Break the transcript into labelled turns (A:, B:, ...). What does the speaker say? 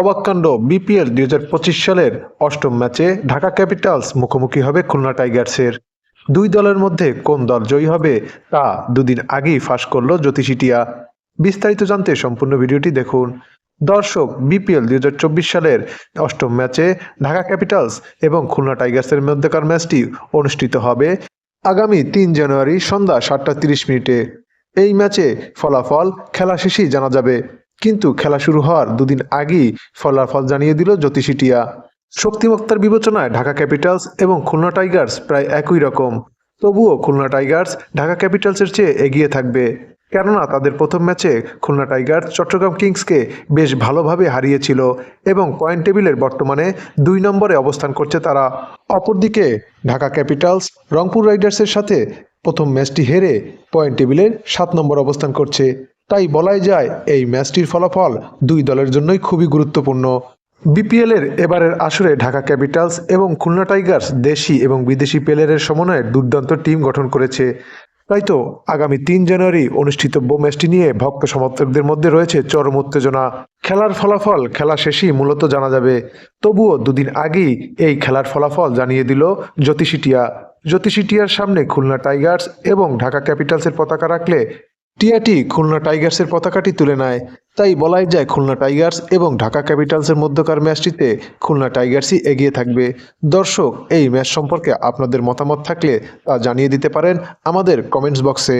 A: অবাককাণ্ড BPL দুই হাজার পঁচিশ সালের অষ্টম ম্যাচে ঢাকা ক্যাপিটালস মুখোমুখি হবে খুলনা টাইগার্সের। দুই দলের মধ্যে কোন দল জয়ী হবে তা দুদিন আগেই ফাঁস করল জ্যোতিষিটিয়া বিস্তারিত জানতে সম্পূর্ণ ভিডিওটি দেখুন। দর্শক, বিপিএল দুই হাজার চব্বিশ সালের অষ্টম ম্যাচে ঢাকা ক্যাপিটালস এবং খুলনা টাইগার্সের মধ্যকার ম্যাচটি অনুষ্ঠিত হবে আগামী তিন জানুয়ারি সন্ধ্যা সাতটা তিরিশ মিনিটে। এই ম্যাচে ফলাফল খেলা শেষেই জানা যাবে। কিন্তু খেলা শুরু হওয়ার দুদিন আগেই ফলাফল জানিয়ে দিল জ্যোতিষিটিয়া। শক্তিমত্তার বিবেচনায় ঢাকা ক্যাপিটালস এবং খুলনা টাইগার্স প্রায় একই রকম। তবুও খুলনা টাইগার্স ঢাকা ক্যাপিটালসের চেয়ে এগিয়ে থাকবে। কেননা তাদের প্রথম ম্যাচে খুলনা টাইগার্স চট্টগ্রাম কিংসকে বেশ ভালোভাবে হারিয়েছিল এবং পয়েন্ট টেবিলের বর্তমানে দুই নম্বরে অবস্থান করছে তারা। অপরদিকে ঢাকা ক্যাপিটালস রংপুর রাইডার্সের সাথে প্রথম ম্যাচটি হেরে পয়েন্ট টেবিলের সাত নম্বর অবস্থান করছে। তাই বলাই যায়, এই ম্যাচটির ফলাফল দুই দলের জন্যই খুবই গুরুত্বপূর্ণ। বিপিএল এর এবারের আসরে ঢাকা ক্যাপিটালস এবং খুলনা টাইগার্স দেশি এবং বিদেশি প্লেয়ারের সমন্বয়ে দুর্দান্ত টিম গঠন করেছে। তাই তো আগামী তিন জানুয়ারি অনুষ্ঠিতব্য ম্যাচটি নিয়ে ভক্ত সমর্থকদের মধ্যে রয়েছে চরম উত্তেজনা। খেলার ফলাফল খেলা শেষেই মূলত জানা যাবে। তবুও দুদিন আগেই এই খেলার ফলাফল জানিয়ে দিল জ্যোতিষিটিয়া জ্যোতিষিটিয়ার সামনে খুলনা টাইগার্স এবং ঢাকা ক্যাপিটালসের পতাকা রাখলে টিয়াটি খুলনা টাইগার্সের পতাকাটি তুলে নেয়। তাই বলাই যায় খুলনা টাইগার্স এবং ঢাকা ক্যাপিটালসের মধ্যকার ম্যাচটিতে খুলনা টাইগার্সই এগিয়ে থাকবে। দর্শক, এই ম্যাচ সম্পর্কে আপনাদের মতামত থাকলে তা জানিয়ে দিতে পারেন আমাদের কমেন্টস বক্সে।